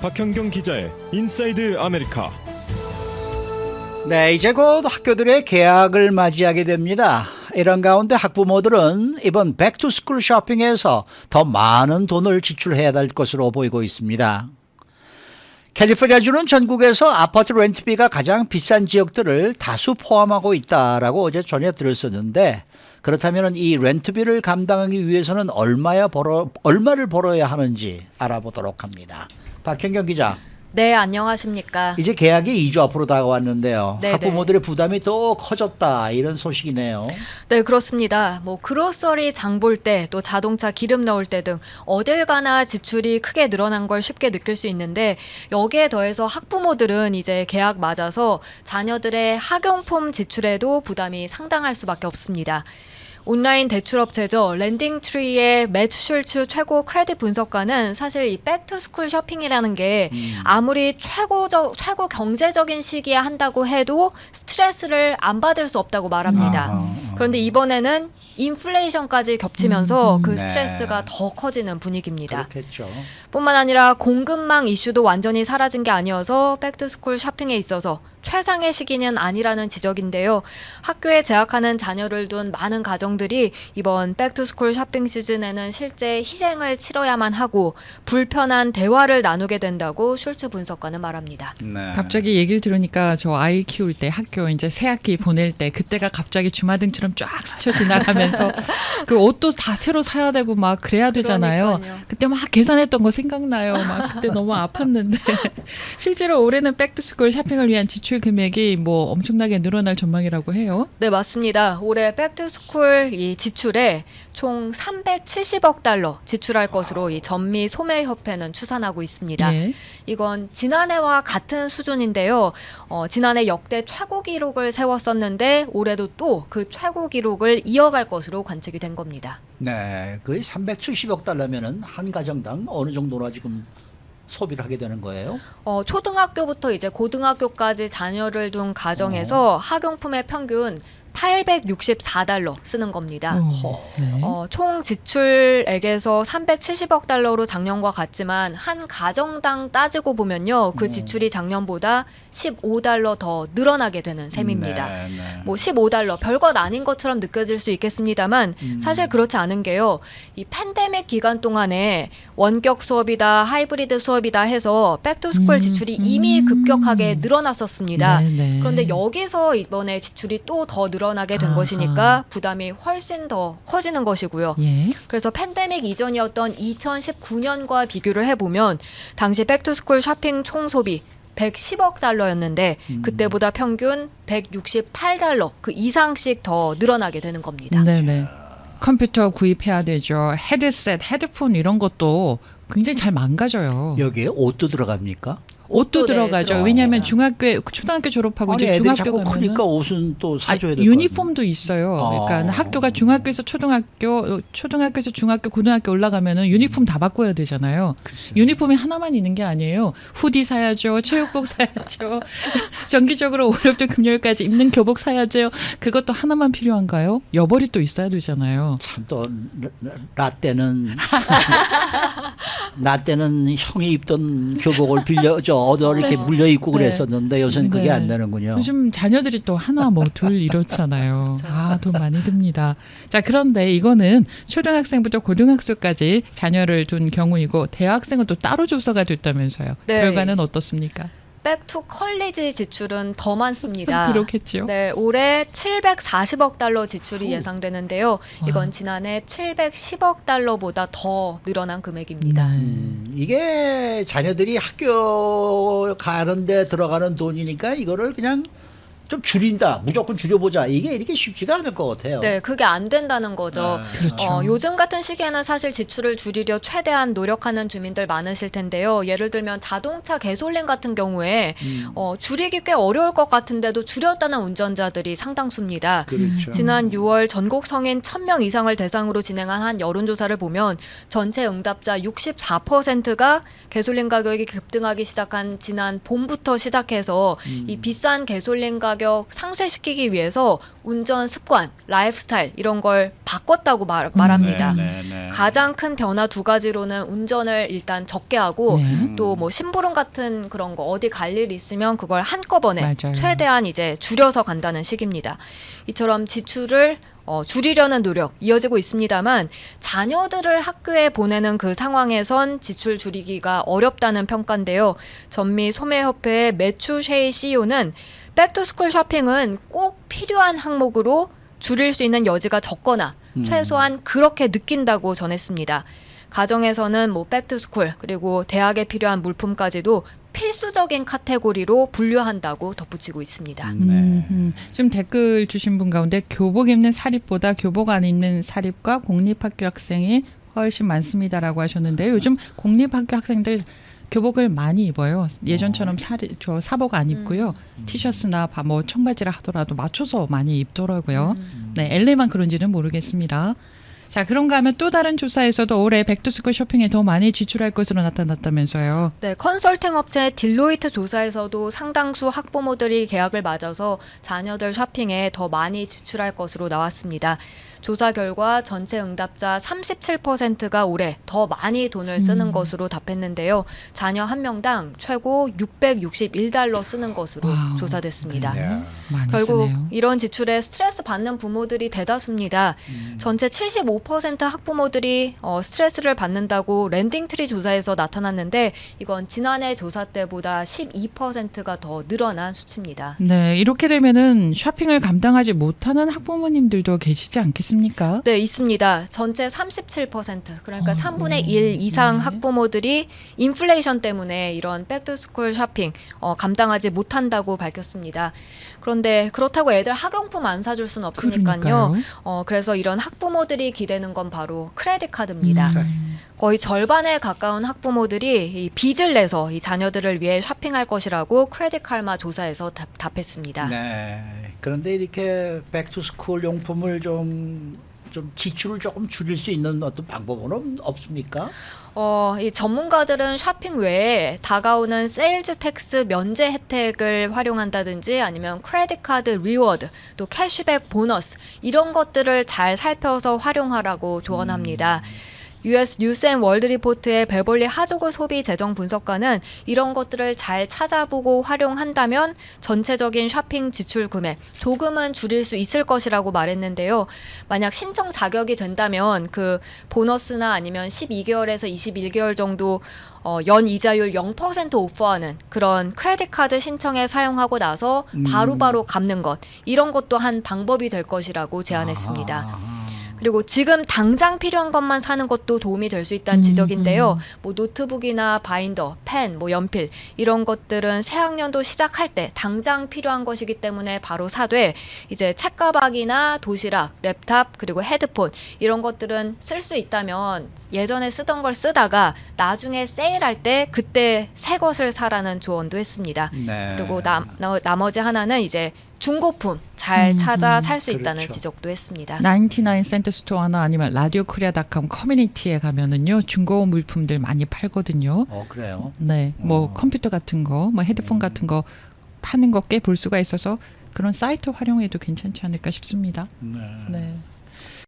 박현경 기자의 인사이드 아메리카. 네, 이제 곧 학교들의 개학을 맞이하게 됩니다. 이런 가운데 학부모들은 이번 백투스쿨 쇼핑에서 더 많은 돈을 지출해야 될 것으로 보이고 있습니다. 캘리포니아주는 전국에서 아파트 렌트비가 가장 비싼 지역들을 다수 포함하고 있다라고 어제 전해 들었었는데 그렇다면 이 렌트비를 감당하기 위해서는 얼마야 벌어 얼마를 벌어야 하는지 알아보도록 합니다. 박현경 기자. 네, 안녕하십니까. 이제 계약이 2주 앞으로 다가왔는데요. 네네. 학부모들의 부담이 또 커졌다 이런 소식이네요. 네, 그렇습니다. 뭐 그로서리 장 볼 때, 또 자동차 기름 넣을 때 등 어딜 가나 지출이 크게 늘어난 걸 쉽게 느낄 수 있는데 여기에 더해서 학부모들은 이제 계약 맞아서 자녀들의 학용품 지출에도 부담이 상당할 수밖에 없습니다. 온라인 대출업체죠. 랜딩트리의 매트 슐츠 최고 크레딧 분석가는 사실 이 백투스쿨 쇼핑이라는 게 아무리 최고적 최고 경제적인 시기에 한다고 해도 스트레스를 안 받을 수 없다고 말합니다. 아하. 그런데 이번에는 인플레이션까지 겹치면서 음, 그 네. 스트레스가 더 커지는 분위기입니다. 그렇겠죠. 뿐만 아니라 공급망 이슈도 완전히 사라진 게 아니어서 백투스쿨 쇼핑에 있어서 최상의 시기는 아니라는 지적인데요. 학교에 재학하는 자녀를 둔 많은 가정들이 이번 백투스쿨 쇼핑 시즌에는 실제 희생을 치러야만 하고 불편한 대화를 나누게 된다고 슐츠 분석가는 말합니다. 네. 갑자기 얘기를 들으니까 저 아이 키울 때 학교 이제 새 학기 보낼 때 그때가 갑자기 주마등처럼 쫙 스쳐 지나가면서 그 옷도 다 새로 사야 되고 막 그래야 되잖아요. 그러니까요. 그때 막 계산했던 거 생각나요. 막 그때 너무 아팠는데 실제로 올해는 백투스쿨 쇼핑을 위한 지출 금액이 뭐 엄청나게 늘어날 전망이라고 해요. 네, 맞습니다. 올해 백투스쿨 이 지출에 총 370억 달러 지출할 것으로 이 전미 소매협회는 추산하고 있습니다. 예. 이건 지난해와 같은 수준인데요. 어, 지난해 역대 최고 기록을 세웠었는데 올해도 또 그 최고 기록을 이어갈 것으로 관측이 된 겁니다. 네, 거의 370억 달러면은 한 가정당 어느 정도나 지금 소비를 하게 되는 거예요? 어, 초등학교부터 이제 고등학교까지 자녀를 둔 가정에서 학용품의 평균 864달러 쓰는 겁니다. 어, 네. 어, 총 지출액에서 370억 달러로 작년과 같지만 한 가정당 따지고 보면요. 그 음. 지출이 작년보다 15달러 더 늘어나게 되는 셈입니다. 네, 네. 뭐 15달러 별것 아닌 것처럼 느껴질 수 있겠습니다만 음. 사실 그렇지 않은 게요. 이 팬데믹 기간 동안에 원격 수업이다, 하이브리드 수업이다 해서 백투스쿨 음, 지출이 이미 음. 급격하게 늘어났었습니다. 네, 네. 그런데 여기서 이번에 지출이 또 더 늘어 나게 된 아하. 것이니까 부담이 훨씬 더 커지는 것이고요. 예. 그래서 팬데믹 이전이었던 2019년과 비교를 해보면 당시 백투스쿨 쇼핑 총 소비 110억 달러였는데 음. 그때보다 평균 168달러 그 이상씩 더 늘어나게 되는 겁니다. 네네. 컴퓨터 구입해야 되죠. 헤드셋, 헤드폰 이런 것도 굉장히 잘 망가져요. 여기에 옷도 들어갑니까? 옷도 옷도 네, 들어가죠. 들어가요. 왜냐하면 중학교, 초등학교 졸업하고 아니 이제 중학교 가면 크니까 옷은 또 사줘야 아, 될 유니폼도 있어요. 아. 그러니까 학교가 중학교에서 초등학교, 초등학교에서 중학교, 고등학교 올라가면은 유니폼 다 바꿔야 되잖아요. 유니폼이 하나만 있는 게 아니에요. 후디 사야죠, 체육복 사야죠, 정기적으로 월요일부터 금요일까지 입는 교복 사야죠. 그것도 하나만 필요한가요? 여벌이 또 있어야 되잖아요. 참 또 라떼는 나 때는 형이 입던 교복을 빌려 저 얻어 이렇게 네. 물려 입고 네. 그랬었는데 요새는 그게 네. 안 되는군요. 요즘 자녀들이 또 하나 뭐 둘 이렇잖아요. 아, 돈 많이 듭니다. 자, 그런데 이거는 초등학생부터 고등학교까지 자녀를 둔 경우이고 대학생은 또 따로 조사가 됐다면서요. 네. 결과는 어떻습니까? 백투 컬리지 지출은 더 많습니다. 그렇겠죠. 네, 올해 740억 달러 지출이. 예상되는데요. 이건 와. 지난해 710억 달러보다 더 늘어난 금액입니다. 네. 음, 이게 자녀들이 학교 가는데 들어가는 돈이니까 이거를 그냥 좀 줄인다, 무조건 줄여보자. 이게 이렇게 쉽지가 않을 것 같아요. 네, 그게 안 된다는 거죠. 네. 그렇죠. 어, 요즘 같은 시기에는 사실 지출을 줄이려 최대한 노력하는 주민들 많으실 텐데요. 예를 들면 자동차 개솔린 같은 경우에 음, 어, 줄이기 꽤 어려울 것 같은데도 줄였다는 운전자들이 상당수입니다. 그렇죠. 지난 6월 전국 성인 1000명 이상을 대상으로 진행한 한 여론조사를 보면 전체 응답자 64%가 개솔린 가격이 급등하기 시작한 지난 봄부터 시작해서 음. 이 비싼 개솔린 가격 가격 상쇄시키기 위해서 운전 습관, 라이프 스타일 이런 걸 바꿨다고 말, 말합니다. 네, 네, 네. 가장 큰 변화 두 가지로는 운전을 일단 적게 하고 네. 또 뭐 심부름 같은 그런 거 어디 갈일 있으면 그걸 한꺼번에 맞아요. 최대한 이제 줄여서 간다는 식입니다. 이처럼 지출을 어, 줄이려는 노력 이어지고 있습니다만 자녀들을 학교에 보내는 그 상황에선 지출 줄이기가 어렵다는 평가인데요. 전미 소매협회의 매추 쉐이 CEO는 백투스쿨 쇼핑은 꼭 필요한 항목으로 줄일 수 있는 여지가 적거나 음. 최소한 그렇게 느낀다고 전했습니다. 가정에서는 뭐 백투스쿨 그리고 대학에 필요한 물품까지도 필수적인 카테고리로 분류한다고 덧붙이고 있습니다. 네. 음, 음. 지금 댓글 주신 분 가운데 교복 입는 사립보다 교복 안 입는 사립과 공립학교 학생이 훨씬 많습니다라고 하셨는데요. 요즘 공립학교 학생들 교복을 많이 입어요. 예전처럼 사리, 저 사복 안 입고요. 티셔츠나 바- 뭐 청바지를 하더라도 맞춰서 많이 입더라고요. 음. 네, LA만 그런지는 모르겠습니다. 자, 그런가 하면 또 다른 조사에서도 올해 백투스쿨 쇼핑에 더 많이 지출할 것으로 나타났다면서요. 네, 컨설팅 업체 딜로이트 조사에서도 상당수 학부모들이 계약을 맞아서 자녀들 쇼핑에 더 많이 지출할 것으로 나왔습니다. 조사 결과 전체 응답자 37%가 올해 더 많이 돈을 쓰는 음. 것으로 답했는데요. 자녀 한 명당 최고 661달러 쓰는 것으로 와우. 조사됐습니다. 네. 결국 쓰네요. 이런 지출에 스트레스 받는 부모들이 대다수입니다. 음. 전체 75% 학부모들이 어, 스트레스를 받는다고 랜딩트리 조사에서 나타났는데 이건 지난해 조사 때보다 12%가 더 늘어난 수치입니다. 네, 이렇게 되면은 쇼핑을 감당하지 못하는 학부모님들도 계시지 않겠습니까? 네, 있습니다. 전체 37% 그러니까 어, 3분의 네. 1 이상 네. 학부모들이 인플레이션 때문에 이런 백투스쿨 쇼핑 어, 감당하지 못한다고 밝혔습니다. 그런데 그렇다고 애들 학용품 안 사줄 순 없으니까요. 그러니까요. 어, 그래서 이런 학부모들이 기대는 건 바로 크레딧 카드입니다. 음. 거의 절반에 가까운 학부모들이 이 빚을 내서 이 자녀들을 위해 쇼핑할 것이라고 크레딧 칼마 조사에서 답, 답했습니다. 네. 그런데 이렇게 백투스쿨 용품을 좀, 좀 지출을 조금 줄일 수 있는 어떤 방법은 없- 없습니까? 어, 이 전문가들은 쇼핑 외에 다가오는 세일즈 텍스 면제 혜택을 활용한다든지 아니면 크레딧 카드 리워드, 또 캐시백 보너스 이런 것들을 잘 살펴서 활용하라고 조언합니다. US 뉴스 앤 월드 리포트의 베벌리 하조그 소비 재정 분석가는 이런 것들을 잘 찾아보고 활용한다면 전체적인 쇼핑 지출 금액 조금은 줄일 수 있을 것이라고 말했는데요. 만약 신청 자격이 된다면 그 보너스나 아니면 12개월에서 21개월 정도 어, 연 이자율 0% 오퍼하는 그런 크레딧 카드 신청에 사용하고 나서 음. 바로 바로 갚는 것 이런 것도 한 방법이 될 것이라고 제안했습니다. 아하. 그리고 지금 당장 필요한 것만 사는 것도 도움이 될 수 있다는 음, 지적인데요. 음. 뭐 노트북이나 바인더, 펜, 뭐 연필 이런 것들은 새 학년도 시작할 때 당장 필요한 것이기 때문에 바로 사되 이제 책가방이나 도시락, 랩탑 그리고 헤드폰 이런 것들은 쓸 수 있다면 예전에 쓰던 걸 쓰다가 나중에 세일할 때 그때 새 것을 사라는 조언도 했습니다. 네. 그리고 나, 나, 나머지 하나는 이제 중고품 잘 음, 찾아 음, 살수 있다는 그렇죠. 지적도 했습니다. 99 센트 스토어나 아니면 라디오 코리아닷컴 커뮤니티에 가면은요 중고 물품들 많이 팔거든요. 어 그래요. 네, 뭐 어. 컴퓨터 같은 거, 뭐 헤드폰 같은 거 파는 거 꽤 볼 수가 있어서 그런 사이트 활용해도 괜찮지 않을까 싶습니다. 네. 네.